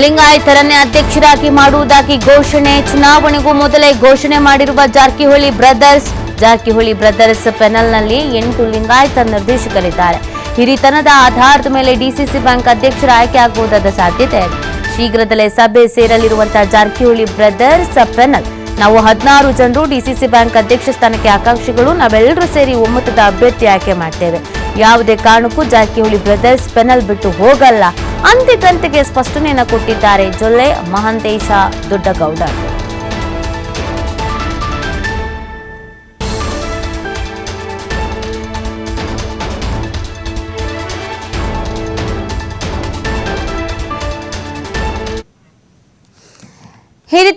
ಲಿಂಗಾಯತರನ್ನೇ ಅಧ್ಯಕ್ಷರಾಗಿ ಮಾಡುವುದಾಗಿ ಘೋಷಣೆ. ಚುನಾವಣೆಗೂ ಮೊದಲೇ ಘೋಷಣೆ ಮಾಡಿರುವ ಜಾರಕಿಹೊಳಿ ಬ್ರದರ್ಸ್ ಜಾರಕಿಹೊಳಿ ಬ್ರದರ್ಸ್ ಪೆನಲ್ನಲ್ಲಿ ಎಂಟು ಲಿಂಗಾಯತ ನಿರ್ದೇಶಕರಿದ್ದಾರೆ. ಹಿರಿತನದ ಆಧಾರದ ಮೇಲೆ ಡಿಸಿಸಿ ಬ್ಯಾಂಕ್ ಅಧ್ಯಕ್ಷರ ಆಯ್ಕೆ ಆಗುವುದಾದ ಸಾಧ್ಯತೆ ಇದೆ. ಶೀಘ್ರದಲ್ಲೇ ಸಭೆ ಸೇರಲಿರುವಂತಹ ಜಾರಕಿಹೊಳಿ ಬ್ರದರ್ಸ್ ಪೆನಲ್. ನಾವು ಹದಿನಾರು ಜನರು ಡಿಸಿಸಿ ಬ್ಯಾಂಕ್ ಅಧ್ಯಕ್ಷ ಸ್ಥಾನಕ್ಕೆ ಆಕಾಂಕ್ಷಿಗಳು, ನಾವೆಲ್ಲರೂ ಸೇರಿ ಒಮ್ಮತದ ಅಭ್ಯರ್ಥಿ ಆಯ್ಕೆ ಮಾಡ್ತೇವೆ. ಯಾವುದೇ ಕಾರಣಕ್ಕೂ ಜಾರಕಿಹೊಳಿ ಬ್ರದರ್ಸ್ ಪೆನಲ್ ಬಿಟ್ಟು ಹೋಗಲ್ಲ. ಅಂತೆ ಸ್ಪಷ್ಟನೆಯನ್ನು ಕೊಟ್ಟಿದ್ದಾರೆ ಜೊಲ್ಲೆ ಮಹಾಂತೇಶ ದೊಡ್ಡಗೌಡ.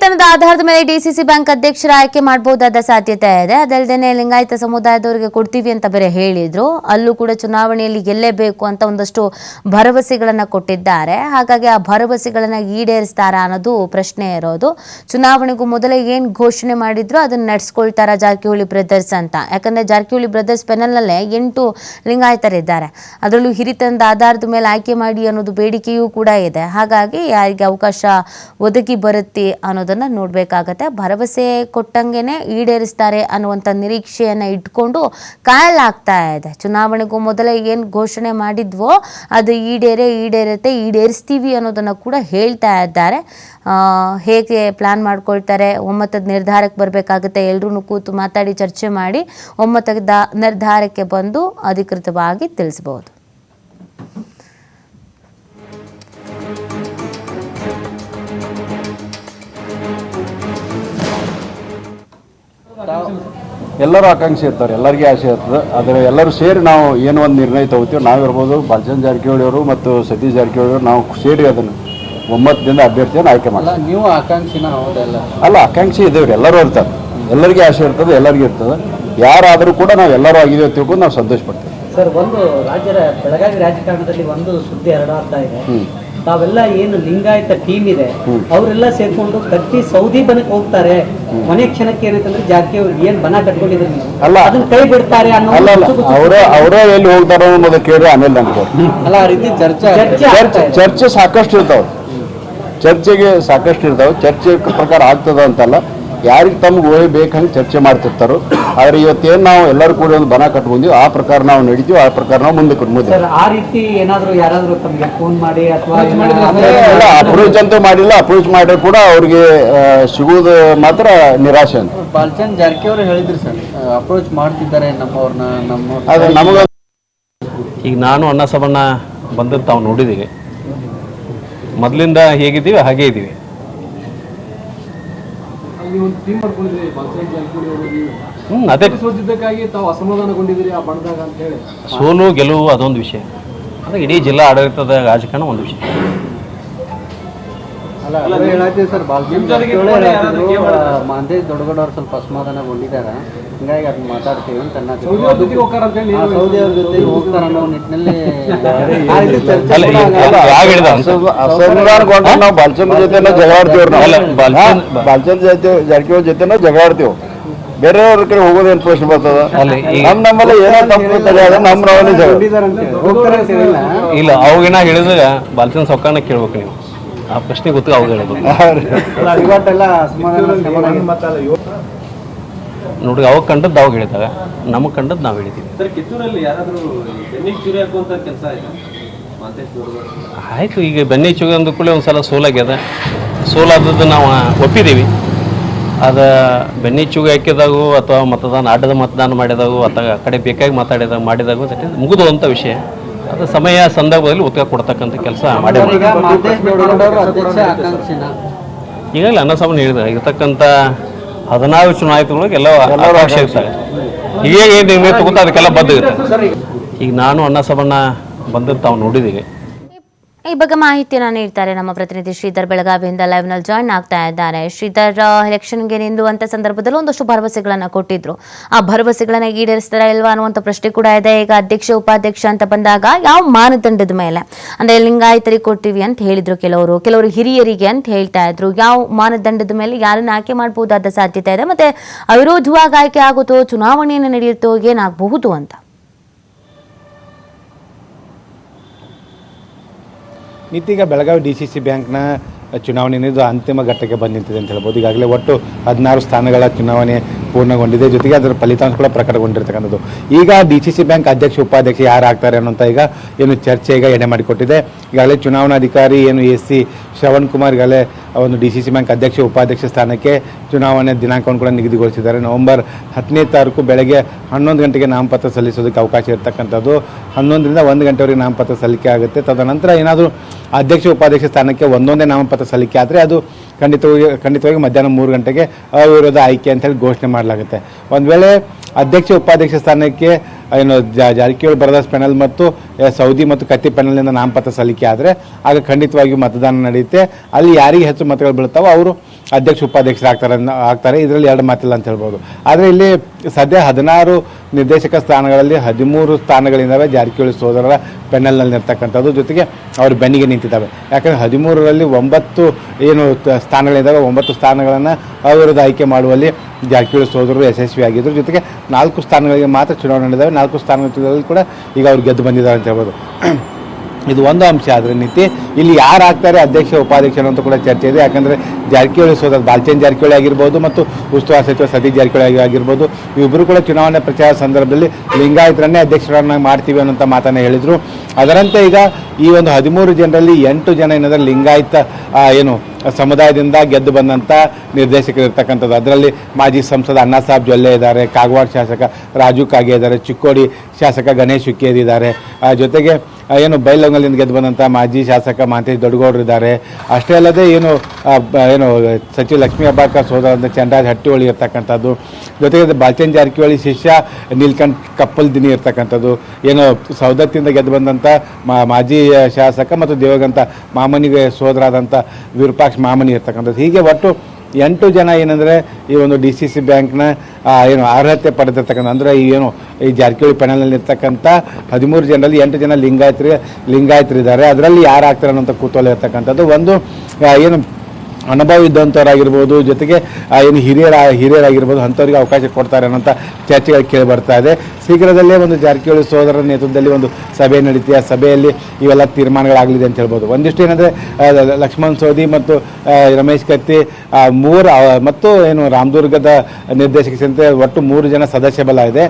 ಹಿರಿತನದ ಆಧಾರದ ಮೇಲೆ ಡಿಸಿಸಿ ಬ್ಯಾಂಕ್ ಅಧ್ಯಕ್ಷರ ಆಯ್ಕೆ ಮಾಡಬಹುದಾದ ಸಾಧ್ಯತೆ ಇದೆ. ಅದಲ್ಲದೆ ಲಿಂಗಾಯತ ಸಮುದಾಯದವರಿಗೆ ಕೊಡ್ತೀವಿ ಅಂತ ಬೇರೆ ಹೇಳಿದ್ರು. ಅಲ್ಲೂ ಕೂಡ ಚುನಾವಣೆಯಲ್ಲಿ ಗೆಲ್ಲೇಬೇಕು ಅಂತ ಒಂದಷ್ಟು ಭರವಸೆಗಳನ್ನ ಕೊಟ್ಟಿದ್ದಾರೆ. ಹಾಗಾಗಿ ಆ ಭರವಸೆಗಳನ್ನ ಈಡೇರಿಸ್ತಾರಾ ಅನ್ನೋದು ಪ್ರಶ್ನೆ ಇರೋದು. ಚುನಾವಣೆಗೂ ಮೊದಲೇ ಏನ್ ಘೋಷಣೆ ಮಾಡಿದ್ರು ಅದನ್ನ ನಡ್ಸ್ಕೊಳ್ತಾರ ಜಾರಕಿಹೊಳಿ ಬ್ರದರ್ಸ್ ಅಂತ. ಯಾಕಂದ್ರೆ ಜಾರಕಿಹೊಳಿ ಬ್ರದರ್ಸ್ ಪೆನಲ್ನಲ್ಲೇ ಎಂಟು ಲಿಂಗಾಯತರಿದ್ದಾರೆ. ಅದರಲ್ಲೂ ಹಿರಿತನದ ಆಧಾರದ ಮೇಲೆ ಆಯ್ಕೆ ಮಾಡಿ ಅನ್ನೋದು ಬೇಡಿಕೆಯೂ ಕೂಡ ಇದೆ. ಹಾಗಾಗಿ ಯಾರಿಗೆ ಅವಕಾಶ ಒದಗಿ ಬರುತ್ತೆ ಅನ್ನೋದನ್ನ ನೋಡ್ಬೇಕಾಗತ್ತೆ. ಭರವಸೆ ಕೊಟ್ಟಂಗೆನೆ ಈಡೇರಿಸ್ತಾರೆ ಅನ್ನುವಂಥ ನಿರೀಕ್ಷೆಯನ್ನ ಇಟ್ಕೊಂಡು ಕಾಯಲಾಗ್ತಾ ಇದೆ. ಚುನಾವಣೆಗೂ ಮೊದಲೇ ಏನು ಘೋಷಣೆ ಮಾಡಿದ್ವೋ ಅದು ಈಡೇರೆ, ಈಡೇರತ್ತೆ, ಈಡೇರಿಸ್ತೀವಿ ಅನ್ನೋದನ್ನ ಕೂಡ ಹೇಳ್ತಾ ಇದ್ದಾರೆ. ಹೇಗೆ ಪ್ಲಾನ್ ಮಾಡ್ಕೊಳ್ತಾರೆ, ಒಮ್ಮತದ ನಿರ್ಧಾರಕ್ಕೆ ಬರಬೇಕಾಗುತ್ತೆ ಎಲ್ಲರೂ ಕೂತು ಮಾತಾಡಿ ಚರ್ಚೆ ಮಾಡಿ ಒಮ್ಮತದ ನಿರ್ಧಾರಕ್ಕೆ ಬಂದು ಅಧಿಕೃತವಾಗಿ ತಿಳಿಸಬಹುದು. ಎಲ್ಲರೂ ಆಕಾಂಕ್ಷೆ ಇರ್ತಾರೆ ಎಲ್ಲರಿಗೆ ಆಸೆ ಇರ್ತದೆ. ಆದರೆ ಎಲ್ಲರೂ ಸೇರಿ ನಾವು ಏನು ಒಂದು ನಿರ್ಣಯ ತಗೋತೀವಿ ನಾವಿರ್ಬೋದು ಬಾಲಚಂದ್ರ ಜಾರಕಿಹೊಳಿ ಅವರು ಮತ್ತು ಸತೀಶ್ ಜಾರಕಿಹೊಳಿ ಅವರು ನಾವು ಸೇರಿ ಅದನ್ನು ಒಮ್ಮತದಿಂದ ಅಭ್ಯರ್ಥಿಯನ್ನು ಆಯ್ಕೆ ಮಾಡ್ತೀವಿ. ನೀವು ಆಕಾಂಕ್ಷಿನ ಅಲ್ಲ ಆಕಾಂಕ್ಷಿ ಇದ್ದೇವ್ರಿ ಎಲ್ಲರೂ ಇರ್ತಾರೆ. ಎಲ್ಲರಿಗೆ ಆಸೆ ಇರ್ತದೆ ಎಲ್ಲರಿಗೂ ಇರ್ತದೆ. ಯಾರಾದರೂ ಕೂಡ ನಾವು ಎಲ್ಲರೂ ಆಗಿದ್ದೇವೆ ತಿಳ್ಕೊಂಡು ನಾವು ಸಂತೋಷ ಪಡ್ತೀವಿ. ಸರ್ ಒಂದು ರಾಜ್ಯದ ಬೆಳಗಾವಿ ರಾಜಕಾರಣದಲ್ಲಿ ಒಂದು ಸುದ್ದಿ ಹರಡಾಗ್ತಾ ಇದೆ. ತಾವೆಲ್ಲ ಏನು ಲಿಂಗಾಯತ ಟೀಮ್ ಇದೆ. ಅವರೆಲ್ಲ ಸೇರ್ಕೊಂಡು ಕಟ್ಟಿ ಸೌದಿ ಬನಕ್ಕೆ ಹೋಗ್ತಾರೆ. ಕೊನೆ ಕ್ಷಣಕ್ಕೆ ಏನಂತಂದ್ರೆ ಅವ್ರಿಗೆ ಏನ್ ಬನ ಕಟ್ಕೊಂಡಿದ್ರು ಅಲ್ಲ. ಅದನ್ನ ಕೈ ಬಿಡ್ತಾರೆ ಅನ್ನೋ ಎಲ್ಲಿ ಹೋಗ್ತಾರೆ ಅನ್ನೋದು ಕೇಳಿ ಆಮೇಲೆ ನನಗೆ ಅಲ್ಲ ಆ ರೀತಿ ಚರ್ಚೆ ಚರ್ಚೆ ಚರ್ಚೆ. ಸಾಕಷ್ಟು ಇರ್ತಾವ ಚರ್ಚೆಗೆ ಸಾಕಷ್ಟು ಇರ್ತಾವ ಚರ್ಚೆ ಪ್ರಕಾರ ಆಗ್ತದ ಅಂತಲ್ಲ. ಯಾರಿಗೆ ತಮ್ಗೆ ಒಯ್ಬೇಕಂತ ಬೇಕಂಗೆ ಚರ್ಚೆ ಮಾಡ್ತಿರ್ತಾರೋ ಆದರೆ ಇವತ್ತೇನು ನಾವು ಎಲ್ಲರೂ ಕೂಡ ಒಂದು ಬನ ಕಟ್ಕೊಂಡಿವಿ ಆ ಪ್ರಕಾರ ನಾವು ನಡೀತೀವಿ ಆ ಪ್ರಕಾರ ನಾವು ಮುಂದೆ ಮುಂದೆ ಸರ್ ಆ ರೀತಿ ಏನಾದ್ರು ಯಾರಾದರೂ ತಮಗೆ ಫೋನ್ ಮಾಡಿ ಅಥವಾ ಇಲ್ಲ ಅಪ್ರೋಚ್ ಅಂತೂ ಮಾಡಿಲ್ಲ ಅಪ್ರೋಚ್ ಮಾಡಿದ್ರೆ ಕೂಡ ಅವ್ರಿಗೆ ಸಿಗುವುದು ಮಾತ್ರ ನಿರಾಶೆ ಅಂತ. ಬಾಲಚಂದ್ ಜಾರಕಿಹೊಳಿ ಹೇಳಿದ್ರು ಸರ್ ಅಪ್ರೋಚ್ ಮಾಡ್ತಿದ್ದಾರೆ ನಮ್ಮವ್ರನ್ನ ನಮ್ಮ ನಮಗೆ ಈಗ ನಾನು ಅಣ್ಣ ಸಬಣ್ಣ ಬಂದದ್ದು ತಾವು ನೋಡಿದ್ದೀವಿ ಮೊದಲಿಂದ ಹೇಗಿದ್ದೀವಿ ಹಾಗೇ ಇದ್ದೀವಿ. ಹ್ಞೂ ಅದೇ. ತಾವು ಅಸಮಾಧಾನಗೊಂಡಿದ್ದೀರಿ ಆ ಬಣದಾಗ ಅಂತ ಹೇಳಿ. ಸೋಲು ಗೆಲುವು ಅದೊಂದು ವಿಷಯ. ಅದು ಇಡೀ ಜಿಲ್ಲಾ ಆಡಳಿತದ ರಾಜಕಾರಣ ಒಂದು ವಿಷಯ. ಹೇಳತ್ತೀವಿ ಸರ್ ಮಾಂದೇಶ್ ದೊಡ್ಡಗೌಡವ್ರು ಸ್ವಲ್ಪ ಅಸಮಾಧಾನಗೊಂಡಿದ್ದಾರೆ ಹಿಂಗಾಗಿ ಅದನ್ನ ಮಾತಾಡ್ತೀವಿ ಅಂತ. ಸೌದಿ ಅವ್ರ ಜೊತೆ ಹೋಗ್ತಾರ ಅನ್ನೋ ನಿಟ್ಟಿನಲ್ಲಿ? ಅಸಮಾಧಾನಗೊಂಡ್ರೆ ನಾವು ಬಾಲಚಂದ್ರ ಬಾಲಚಂದ್ರ- ನಾವು ಬಾಲಚಂದ್ರ ಜೊತೆ ಜಾರಕಿಹೊಳಿ ಜೊತೆ ಜಗಳಾಡ್ತೀವಿ ಬೇರೆಯವ್ರ ಕಡೆ ಹೋಗೋದೇನು ಪ್ರಶ್ನೆ ಬರ್ತದ ನಮ್ಮ ನಮ್ಮಲ್ಲಿ ಏನೋ ತಪ್ಪು ತಡೆಯೋದು ನಮ್ಮ ನಾವಲ್ಲಿ ಇಲ್ಲ ಅವಾಗೇನ ಹೇಳಿದಾಗ ಬಾಲ್ಚಂದ್ ಸೊಕ್ಕನ ಕೇಳ್ಬೇಕು ನೀವು ಆ ಪ್ರಶ್ನೆ ಗೊತ್ತು ಅವಾಗ ಹೇಳೋದು. ನೋಡಿ ಅವಾಗ ಕಂಡದ್ದು ಅವಾಗ ಹೇಳ್ತಾರೆ ನಮಗೆ ಕಂಡದ್ದು ನಾವು ಕೆಲಸ ಆಯ್ತಾ? ಈಗ ಬೆನ್ನೆ ಚುಗ ಅಂದ ಕೂಡಲೇ ಒಂದು ಸಲ ಸೋಲಾಗ್ಯದ ಸೋಲಾದದ್ದು ನಾವು ಒಪ್ಪಿದ್ದೀವಿ. ಅದು ಬೆನ್ನೆ ಚುಗ ಹಾಕಿದಾಗೂ ಅಥವಾ ಮತದಾನ ಆಟದ ಮತದಾನ ಮಾಡಿದಾಗೂ ಅಥವಾ ಕಡೆ ಬೇಕಾಗಿ ಮಾತಾಡಿದಾಗ ಮಾಡಿದಾಗೂ ಮುಗಿದು ಅಂತ ಮುಗಿದುವಂಥ ವಿಷಯ. ಅದು ಸಮಯ ಸಂದರ್ಭದಲ್ಲಿ ಉತ್ತರ ಕೊಡ್ತಕ್ಕಂಥ ಕೆಲಸ ಮಾಡಿ ಈಗಾಗಲೇ ಅನ್ನಸಾಮನ್ ಹೇಳಿದ ಇರತಕ್ಕಂಥ ಹದಿನಾರು ಚುನಾಯಿತಗಳಿಗೆ ಎಲ್ಲ ಅವಕಾಶ ಇರ್ತಾರೆ. ಈಗ ಏನು ನಿರ್ಣಯ ತಗೋತಾ ಅದಕ್ಕೆಲ್ಲ ಬದ್ಧ ಇರುತ್ತೆ ಈಗ ನಾನು ಅನ್ನಸಮನ್ನ ಬಂದದ್ದು ತಾವು ನೋಡಿದ್ದೀವಿ ಈ ಬಗ್ಗೆ ಮಾಹಿತಿಯನ್ನು ನೀಡ್ತಾರೆ ನಮ್ಮ ಪ್ರತಿನಿಧಿ ಶ್ರೀಧರ್ ಬೆಳಗಾವಿಯಿಂದ ಲೈವ್ನಲ್ಲಿ ಜಾಯ್ನ್ ಆಗ್ತಾ ಇದ್ದಾರೆ. ಶ್ರೀಧರ್ ಎಲೆಕ್ಷನ್ಗೆ ನಿಂದುವಂಥ ಸಂದರ್ಭದಲ್ಲಿ ಒಂದಷ್ಟು ಭರವಸೆಗಳನ್ನು ಕೊಟ್ಟಿದ್ರು. ಆ ಭರವಸೆಗಳನ್ನು ಈಡೇರಿಸ್ತಾರ ಇಲ್ವಾ ಅನ್ನುವಂಥ ಪ್ರಶ್ನೆ ಕೂಡ ಇದೆ. ಈಗ ಅಧ್ಯಕ್ಷ, ಉಪಾಧ್ಯಕ್ಷ ಅಂತ ಬಂದಾಗ ಯಾವ ಮಾನದಂಡದ ಮೇಲೆ? ಅಂದ್ರೆ ಲಿಂಗಾಯತರಿಗೆ ಕೊಟ್ಟಿವಿ ಅಂತ ಹೇಳಿದ್ರು ಕೆಲವರು. ಕೆಲವರು ಹಿರಿಯರಿಗೆ ಅಂತ ಹೇಳ್ತಾ ಇದ್ರು. ಯಾವ ಮಾನದಂಡದ ಮೇಲೆ ಯಾರನ್ನ ಆಯ್ಕೆ ಮಾಡಬಹುದಾದ ಸಾಧ್ಯತೆ ಇದೆ? ಮತ್ತೆ ಅವಿರೋಧವಾಗಿ ಆಯ್ಕೆ ಆಗುತ್ತೋ, ಚುನಾವಣೆಯನ್ನು ನಡೆಯುತ್ತೋ ಏನಾಗಬಹುದು ಅಂತ? ನಿತ್ತೀಗ ಬೆಳಗಾವಿ ಡಿ ಸಿ ಸಿ ಬ್ಯಾಂಕ್ನ ಚುನಾವಣೆ ಅಂತಿಮ ಘಟ್ಟಕ್ಕೆ ಬಂದು ನಿಂತಿದೆ ಅಂತ ಹೇಳ್ಬೋದು. ಈಗಾಗಲೇ ಒಟ್ಟು ಹದಿನಾರು ಸ್ಥಾನಗಳ ಚುನಾವಣೆ ಪೂರ್ಣಗೊಂಡಿದೆ. ಜೊತೆಗೆ ಅದರ ಫಲಿತಾಂಶ ಕೂಡ ಪ್ರಕಟಗೊಂಡಿರ್ತಕ್ಕಂಥದ್ದು. ಈಗ ಡಿ ಸಿ ಸಿ ಬ್ಯಾಂಕ್ ಅಧ್ಯಕ್ಷ, ಉಪಾಧ್ಯಕ್ಷ ಯಾರು ಆಗ್ತಾರೆ ಅನ್ನೋಂಥ ಈಗ ಏನು ಚರ್ಚೆ ಈಗ ಎಡೆ ಮಾಡಿಕೊಟ್ಟಿದೆ. ಈಗಾಗಲೇ ಚುನಾವಣಾಧಿಕಾರಿ ಏನು ಎಸ್ ಸಿ ಶ್ರವಣ್ ಕುಮಾರ್ ಈಗಾಗಲೇ ಒಂದು ಡಿ ಸಿ ಸಿ ಬ್ಯಾಂಕ್ ಅಧ್ಯಕ್ಷ, ಉಪಾಧ್ಯಕ್ಷ ಸ್ಥಾನಕ್ಕೆ ಚುನಾವಣೆ ದಿನಾಂಕವನ್ನು ಕೂಡ ನಿಗದಿಗೊಳಿಸಿದ್ದಾರೆ. ನವೆಂಬರ್ ಹತ್ತನೇ ತಾರೀಕು ಬೆಳಗ್ಗೆ ಹನ್ನೊಂದು ಗಂಟೆಗೆ ನಾಮಪತ್ರ ಸಲ್ಲಿಸೋದಕ್ಕೆ ಅವಕಾಶ ಇರತಕ್ಕಂಥದ್ದು. ಹನ್ನೊಂದರಿಂದ ಒಂದು ಗಂಟೆವರೆಗೆ ನಾಮಪತ್ರ ಸಲ್ಲಿಕೆ ಆಗುತ್ತೆ. ತದನಂತರ ಏನಾದರೂ ಅಧ್ಯಕ್ಷ, ಉಪಾಧ್ಯಕ್ಷ ಸ್ಥಾನಕ್ಕೆ ಒಂದೊಂದೇ ನಾಮಪತ್ರ ಸಲ್ಲಿಕೆ ಆದರೆ ಅದು ಖಂಡಿತವಾಗಿ ಖಂಡಿತವಾಗಿ ಮಧ್ಯಾಹ್ನ ಮೂರು ಗಂಟೆಗೆ ಅವಿರೋಧ ಆಯ್ಕೆ ಅಂತೇಳಿ ಘೋಷಣೆ ಮಾಡಲಾಗುತ್ತೆ. ಒಂದು ವೇಳೆ ಅಧ್ಯಕ್ಷ, ಉಪಾಧ್ಯಕ್ಷ ಸ್ಥಾನಕ್ಕೆ, ಏನು ಜಾರಕಿಹೊಳಿ ಬ್ರದರ್ಸ್ ಪ್ಯಾನಲ್ ಮತ್ತು ಸೌದಿ ಮತ್ತು ಕತ್ತಿ ಪ್ಯಾನಲ್ನಿಂದ ನಾಮಪತ್ರ ಸಲ್ಲಿಕೆ ಆದರೆ, ಆಗ ಖಂಡಿತವಾಗಿಯೂ ಮತದಾನ ನಡೆಯುತ್ತೆ. ಅಲ್ಲಿ ಯಾರಿಗೆ ಹೆಚ್ಚು ಮತಗಳು ಬೀಳ್ತಾವೋ ಅವರು ಅಧ್ಯಕ್ಷ, ಉಪಾಧ್ಯಕ್ಷರಾಗ್ತಾರೆ ಆಗ್ತಾರೆ. ಇದರಲ್ಲಿ ಎರಡು ಮಾತಿಲ್ಲ ಅಂತ ಹೇಳ್ಬೋದು. ಆದರೆ ಇಲ್ಲಿ ಸದ್ಯ ಹದಿನಾರು ನಿರ್ದೇಶಕ ಸ್ಥಾನಗಳಲ್ಲಿ ಹದಿಮೂರು ಸ್ಥಾನಗಳಿದ್ದಾವೆ ಜಾರಕಿಹೊಳಿ ಸೋದರರ ಪೆನಲ್ನಲ್ಲಿ ಇರ್ತಕ್ಕಂಥದ್ದು. ಜೊತೆಗೆ ಅವರು ಬೆನ್ನಿಗೆ ನಿಂತಿದ್ದಾವೆ. ಯಾಕಂದರೆ ಹದಿಮೂರರಲ್ಲಿ ಒಂಬತ್ತು ಏನು ಸ್ಥಾನಗಳಿದ್ದಾವೆ. ಒಂಬತ್ತು ಸ್ಥಾನಗಳನ್ನು ಅವರದ್ದು ಆಯ್ಕೆ ಮಾಡುವಲ್ಲಿ ಜಾರಕಿಹೊಳಿ ಸೋದರರು ಯಶಸ್ವಿಯಾಗಿದ್ದರು ಜೊತೆಗೆ ನಾಲ್ಕು ಸ್ಥಾನಗಳಿಗೆ ಮಾತ್ರ ಚುನಾವಣೆ ನಡೆದಾವೆ ನಾಲ್ಕು ಸ್ಥಾನಗಳಲ್ಲಿ ಕೂಡ ಈಗ ಅವ್ರು ಗೆದ್ದು ಬಂದಿದ್ದಾರೆ ಅಂತ ಹೇಳ್ಬೋದು. ಇದು ಒಂದು ಅಂಶ ಆದರೆ ನೀತಿ ಇಲ್ಲಿ ಯಾರು ಆಗ್ತಾರೆ ಅಧ್ಯಕ್ಷ, ಉಪಾಧ್ಯಕ್ಷ ಅಂತ ಕೂಡ ಚರ್ಚೆ ಇದೆ. ಯಾಕಂದರೆ ಜಾರಕಿಹೊಳಿ ಸೋದರ ಬಾಲ್ಚಂದ್ ಜಾರಕಿಹೊಳಿ ಆಗಿರ್ಬೋದು ಮತ್ತು ಉಸ್ತುವಾರಿ ಸಚಿವ ಸತೀಶ್ ಜಾರಕಿಹೊಳಿ ಆಗಿ- ಆಗಿರ್ಬೋದು. ಇಬ್ಬರು ಕೂಡ ಚುನಾವಣೆ ಪ್ರಚಾರ ಸಂದರ್ಭದಲ್ಲಿ ಲಿಂಗಾಯತರನ್ನೇ ಅಧ್ಯಕ್ಷರನ್ನಾಗಿ ಮಾಡ್ತೀವಿ ಅನ್ನೋಂಥ ಮಾತನ್ನು ಹೇಳಿದರು. ಅದರಂತೆ ಈಗ ಈ ಒಂದು ಹದಿಮೂರು ಜನರಲ್ಲಿ ಎಂಟು ಜನ ಏನಂದರೆ ಲಿಂಗಾಯತ ಏನು, ಸಮುದಾಯದಿಂದ ಗೆದ್ದು ಬಂದಂಥ ನಿರ್ದೇಶಕರು ಇರ್ತಕ್ಕಂಥದ್ದು ಅದರಲ್ಲಿ ಮಾಜಿ ಸಂಸದ ಅಣ್ಣಾ ಸಾಹೇಬ್ ಜೊಲ್ಲೆ ಇದ್ದಾರೆ, ಕಾಗವಾಡ ಶಾಸಕ ರಾಜು ಕಾಗೆ ಇದ್ದಾರೆ, ಚಿಕ್ಕೋಡಿ ಶಾಸಕ ಗಣೇಶ್ ಹುಕ್ಕೇರಿ ಇದ್ದಾರೆ. ಜೊತೆಗೆ ಏನು ಬೈಲೊಂಗಲಿಂದ ಗೆದ್ದು ಬಂದಂಥ ಮಾಜಿ ಶಾಸಕ ಮಾಂತೇಶ್ ದೊಡ್ಡಗೌಡರು ಇದ್ದಾರೆ. ಅಷ್ಟೇ ಅಲ್ಲದೆ ಏನು ಏನು ಸಚಿವ ಲಕ್ಷ್ಮೀ ಅಬ್ಬಾಕರ್ ಸೋದರ ಅಂತ ಚಂದ್ರಾಜ್ ಹಟ್ಟಿಹೊಳಿ ಇರ್ತಕ್ಕಂಥದ್ದು, ಜೊತೆಗೆ ಬಾಲ್ಚಂದ್ ಜಾರಕಿಹೊಳಿ ಶಿಷ್ಯ ನೀಲ್ಕಂಠ್ ಕಪ್ಪಲ್ ದಿನಿ ಇರ್ತಕ್ಕಂಥದ್ದು, ಏನು ಸೌದತ್ತಿಂದ ಗೆದ್ದು ಬಂದಂಥ ಮಾಜಿ ಶಾಸಕ ಮತ್ತು ದೇವಗಂತ ಮಾಮನಿಗೆ ಸೋದರಾದಂಥ ವಿರೂಪಾಕ್ಷ ಮಾಮನಿ ಇರ್ತಕ್ಕಂಥದ್ದು. ಹೀಗೆ ಒಟ್ಟು ಎಂಟು ಜನ ಏನಂದರೆ ಈ ಒಂದು ಡಿ ಸಿ ಸಿ ಬ್ಯಾಂಕ್ನ ಏನು ಅರ್ಹತೆ ಪಡೆದಿರ್ತಕ್ಕಂಥ, ಅಂದರೆ ಈ ಏನು, ಈ ಜಾರಕಿಹೊಳಿ ಪ್ಯಾನಲ್ನಲ್ಲಿ ಇರ್ತಕ್ಕಂಥ ಹದಿಮೂರು ಜನರಲ್ಲಿ ಎಂಟು ಜನ ಲಿಂಗಾಯತ್ರಿ, ಲಿಂಗಾಯತರಿದ್ದಾರೆ. ಅದರಲ್ಲಿ ಯಾರು ಆಗ್ತಾರೆ ಅನ್ನೋಂಥ ಕುತೂಹಲ ಇರ್ತಕ್ಕಂಥದ್ದು. ಒಂದು ಏನು ಅನುಭವ ಇದ್ದಂಥವರಾಗಿರ್ಬೋದು ಜೊತೆಗೆ ಏನು ಹಿರಿಯರ, ಹಿರಿಯರಾಗಿರ್ಬೋದು, ಅಂಥವ್ರಿಗೆ ಅವಕಾಶ ಕೊಡ್ತಾರೆ ಅನ್ನೋಂಥ ಚರ್ಚೆಗಳು ಕೇಳಿ ಬರ್ತಾ ಇದೆ. ಶೀಘ್ರದಲ್ಲೇ ಒಂದು ಜಾರಕಿಹೊಳಿ ಸೋದರ ನೇತೃತ್ವದಲ್ಲಿ ಒಂದು ಸಭೆ ನಡೀತಿ ಆ ಸಭೆಯಲ್ಲಿ ಇವೆಲ್ಲ ತೀರ್ಮಾನಗಳಾಗಲಿದೆ ಅಂತ ಹೇಳ್ಬೋದು. ಒಂದಿಷ್ಟು ಏನಂದರೆ ಲಕ್ಷ್ಮಣ್ ಸೋದಿ ಮತ್ತು ರಮೇಶ್ ಕತ್ತಿ ಮೂರು ಮತ್ತು ಏನು ರಾಮದುರ್ಗದ ನಿರ್ದೇಶಕ ಸೇರಿದಂತೆ ಒಟ್ಟು ಮೂರು ಜನ ಸದಸ್ಯ ಬಲ ಇದೆ.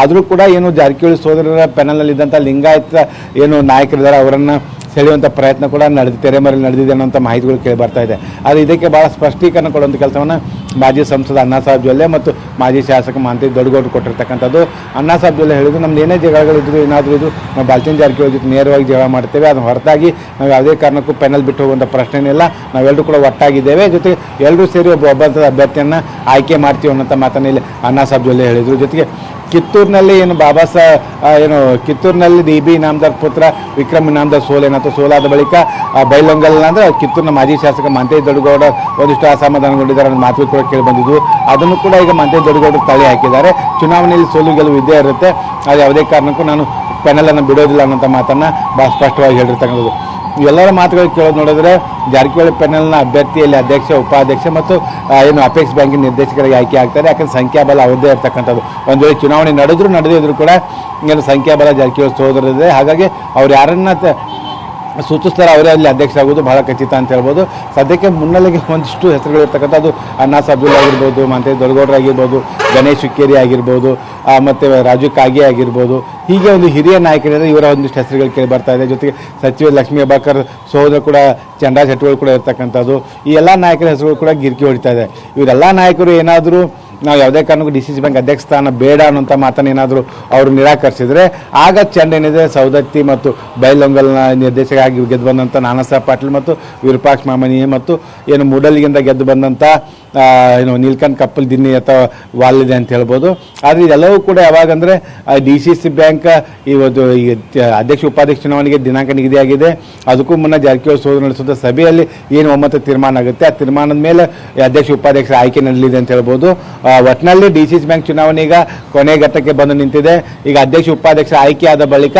ಆದರೂ ಕೂಡ ಏನು ಜಾರಕಿಹೊಳಿ ಸೋದರರ ಪ್ಯಾನಲ್ನಲ್ಲಿ ಇದ್ದಂಥ ಲಿಂಗಾಯತ ಏನು ನಾಯಕರಿದ್ದಾರೆ, ಅವರನ್ನು ಸೆಳೆಯುವಂಥ ಪ್ರಯತ್ನ ಕೂಡ ನಡೆದು ತೆರೆಮರೆಯಲ್ಲಿ ನಡೆದಿದೆ ಅನ್ನೋಂಥ ಮಾಹಿತಿಗಳು ಕೇಳಿ ಬರ್ತಾ ಇದೆ. ಆದರೆ ಇದಕ್ಕೆ ಭಾಳ ಸ್ಪಷ್ಟೀಕರಣ ಕೊಡುವಂಥ ಕೆಲಸವನ್ನು ಮಾಜಿ ಸಂಸದ ಅಣ್ಣಾ ಸಾಹೇಬ್ ಜೊಲ್ಲೆ ಮತ್ತು ಮಾಜಿ ಶಾಸಕ ಮಾಂತಿ ದೊಡ್ಡಗೌಡರು ಕೊಟ್ಟಿರ್ತಕ್ಕಂಥದ್ದು. ಅಣ್ಣಾ ಸಾಹೇಬ್ ಜೊಲ್ಲೆ ಹೇಳಿದ್ರು, ನಮ್ದು ಏನೇ ಜಗಳಗಳಿದ್ರು ಏನಾದರೂ ಇದು, ನಾವು ಬಾಲ್ಚಿನ ಜಾರಕಿಹೊಳಿ ಜೊತೆ ನೇರವಾಗಿ ಜಗಳ ಮಾಡ್ತೇವೆ, ಅದನ್ನು ಹೊರತಾಗಿ ನಾವು ಯಾವುದೇ ಕಾರಣಕ್ಕೂ ಪೆನಲ್ ಬಿಟ್ಟು ಹೋಗುವಂಥ ಪ್ರಶ್ನೆ ಇಲ್ಲ. ನಾವೆಲ್ಲರೂ ಕೂಡ ಒಟ್ಟಾಗಿದ್ದೇವೆ. ಜೊತೆಗೆ ಎಲ್ಲರೂ ಸೇರಿ ಒಬ್ಬ ಒಬ್ಬ ಅಭ್ಯರ್ಥಿಯನ್ನು ಆಯ್ಕೆ ಮಾಡ್ತೀವಿ ಅನ್ನೋಂಥ ಮಾತನ್ನು ಇಲ್ಲಿ ಅಣ್ಣಾ ಸಾಹೇಬ್ ಜೊಲ್ಲೆ ಹೇಳಿದರು. ಜೊತೆಗೆ ಕಿತ್ತೂರಿನಲ್ಲಿ ಏನು ಬಾಬಾ ಸಾ ಏನು ಕಿತ್ತೂರಿನಲ್ಲಿ ಡಿ ಬಿ ಇನಾಮದಾರ್ ಪುತ್ರ ವಿಕ್ರಮ್ ಇನಾಮದಾರ್ ಸೋಲೇನಾಯ್ತು ಸೋಲಾದ ಬಳಿಕ ಬೈಲೊಂಗಲ್ ಅಂದರೆ ಕಿತ್ತೂರಿನ ಮಾಜಿ ಶಾಸಕ ಮಂತೇಶ್ ದೊಡ್ಡಗೌಡ ಒಂದಿಷ್ಟು ಅಸಮಾಧಾನಗೊಂಡಿದ್ದಾರೆ ಅನ್ನೋ ಮಾತು ಕೂಡ ಕೇಳಿ ಬಂದಿದ್ದು ಅದನ್ನು ಕೂಡ ಈಗ ಮಂತೇಶ್ ದೊಡ್ಡಗೌಡರು ತಳ್ಳಿ ಹಾಕಿದ್ದಾರೆ. ಚುನಾವಣೆಯಲ್ಲಿ ಸೋಲು ಗೆಲುವು ಇದ್ದೇ ಇರುತ್ತೆ. ಅದು ಯಾವುದೇ ಕಾರಣಕ್ಕೂ ನಾನು ಪೆನಲನ್ನು ಬಿಡೋದಿಲ್ಲ ಅನ್ನೋಂಥ ಮಾತನ್ನು ಭಾಳ ಸ್ಪಷ್ಟವಾಗಿ ಹೇಳಿರ್ತಕ್ಕಂಥದ್ದು ಎಲ್ಲರ ಮಾತುಗಳು ಕೇಳೋದು ನೋಡಿದ್ರೆ ಜಾರಕಿಹೊಳಿ ಪೆನಲ್ನ ಅಭ್ಯರ್ಥಿಯಲ್ಲಿ ಅಧ್ಯಕ್ಷ, ಉಪಾಧ್ಯಕ್ಷ ಮತ್ತು ಏನು ಅಪೆಕ್ಸ್ ಬ್ಯಾಂಕಿನ ನಿರ್ದೇಶಕರಿಗೆ ಆಯ್ಕೆ ಆಗ್ತಾರೆ. ಯಾಕಂದ್ರೆ ಸಂಖ್ಯಾಬಲ ಅವರದೇ ಇರ್ತಕ್ಕಂಥದ್ದು. ಒಂದು ವೇಳೆ ಚುನಾವಣೆ ನಡೆದ್ರು ನಡೆದಿದ್ರು ಕೂಡ ಏನು ಸಂಖ್ಯಾಬಲ ಜಾರಕಿಹೊಳಿ ಸೋದರದಿದೆ ಹಾಗಾಗಿ ಅವ್ರು ಯಾರನ್ನ ಸೂಚಿಸ್ತಾರೆ, ಅವರೇ ಅಲ್ಲಿ ಅಧ್ಯಕ್ಷ ಆಗೋದು ಬಹಳ ಖಚಿತ ಅಂತ ಹೇಳ್ಬೋದು. ಸದ್ಯಕ್ಕೆ ಮುನ್ನೆಲೆಗೆ ಒಂದಿಷ್ಟು ಹೆಸರುಗಳು ಇರ್ತಕ್ಕಂಥ ಅದು ಅಣ್ಣಾ ಸಾಬುಲ್ ಆಗಿರ್ಬೋದು, ಮತ್ತೆ ದೊಡ್ಡಗೌಡರಾಗಿರ್ಬೋದು ಗಣೇಶ್ ಹುಕ್ಕೇರಿ ಆಗಿರ್ಬೋದು ಮತ್ತು ರಾಜು ಕಾಗೆ ಆಗಿರ್ಬೋದು. ಹೀಗೆ ಒಂದು ಹಿರಿಯ ನಾಯಕರಿಂದ ಇವರ ಒಂದಿಷ್ಟು ಹೆಸರುಗಳು ಕೇಳಿ ಬರ್ತಾ ಇದೆ. ಜೊತೆಗೆ ಸಚಿವ ಲಕ್ಷ್ಮೀ ಅಬಾಕರ್ ಸಹೋದರ ಕೂಡ ಚಂದ್ರಾ ಶೆಟ್ಟಿಗಳು ಕೂಡ ಇರ್ತಕ್ಕಂಥದ್ದು. ಈ ಎಲ್ಲ ನಾಯಕರ ಹೆಸರುಗಳು ಕೂಡ ಗಿರ್ಕಿ ಹೊಡಿತಾ ಇದೆ. ಇವರೆಲ್ಲ ನಾಯಕರು ಏನಾದರೂ ನಾವು ಯಾವುದೇ ಕಾರಣಕ್ಕೂ ಡಿ ಸಿ ಸಿ ಬ್ಯಾಂಕ್ ಅಧ್ಯಕ್ಷ ಸ್ಥಾನ ಬೇಡ ಅನ್ನೋಂಥ ಮಾತನ್ನೇನಾದರೂ ಅವರು ನಿರಾಕರಿಸಿದರೆ, ಆಗ ಚೆಂಡ ಏನಿದೆ ಸೌದತ್ತಿ ಮತ್ತು ಬೈಲೊಂಗಲ್ನ ನಿರ್ದೇಶಕ ಆಗಿ ಗೆದ್ದು ಬಂದಂಥ ನಾನಾ ಸಾಹೇಬ್ ಪಾಟೀಲ್ ಮತ್ತು ವಿರೂಪಾಕ್ಷ ಮಾಮನಿ ಮತ್ತು ಏನು ಮೂಡಲಿಗಿಂದ ಗೆದ್ದು ಬಂದಂಥ ಏನು ನೀಲ್ಕಂಠ್ ಕಪ್ಪಲ್ ದಿನ್ನಿ ಅಥವಾ ವಾಲಿದೆ ಅಂತ ಹೇಳ್ಬೋದು. ಆದರೆ ಇದೆಲ್ಲವೂ ಕೂಡ ಯಾವಾಗಂದರೆ ಡಿ ಸಿ ಸಿ ಬ್ಯಾಂಕ್ ಇವತ್ತು ಈ ಅಧ್ಯಕ್ಷ, ಉಪಾಧ್ಯಕ್ಷ ಚುನಾವಣೆಗೆ ದಿನಾಂಕ ನಿಗದಿಯಾಗಿದೆ. ಅದಕ್ಕೂ ಮುನ್ನ ಜಾರಕಿಹೊಳಿ ಸೋದರ ನಡೆಸುವಂಥ ಸಭೆಯಲ್ಲಿ ಏನು ಒಮ್ಮತ ತೀರ್ಮಾನ ಆಗುತ್ತೆ, ಆ ತೀರ್ಮಾನದ ಮೇಲೆ ಅಧ್ಯಕ್ಷ, ಉಪಾಧ್ಯಕ್ಷರ ಆಯ್ಕೆ ನಡೆಯಲಿದೆ ಅಂತ ಹೇಳ್ಬೋದು. ಒಟ್ಟಿನಲ್ಲಿ ಡಿ ಸಿ ಸಿ ಬ್ಯಾಂಕ್ ಚುನಾವಣೆ ಈಗ ಕೊನೆ ಘಟ್ಟಕ್ಕೆ ಬಂದು ನಿಂತಿದೆ. ಈಗ ಅಧ್ಯಕ್ಷ ಉಪಾಧ್ಯಕ್ಷ ಆಯ್ಕೆ ಆದ ಬಳಿಕ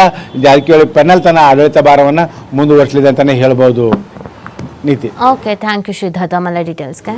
ಜಾರಕಿಹೊಳಿ ಪೆನಲ್ ತನ್ನ ಆಡಳಿತ ಭಾರವನ್ನು ಮುಂದುವರಿಸಲಿದೆ ಅಂತಲೇ ಹೇಳ್ಬೋದು. ನೀತಿ. ಓಕೆ ಥ್ಯಾಂಕ್ ಯು ಶ್ರೀಧರ್ ಮಲ್ಲ ಡೀಟೇಲ್ಸ್ಗೆ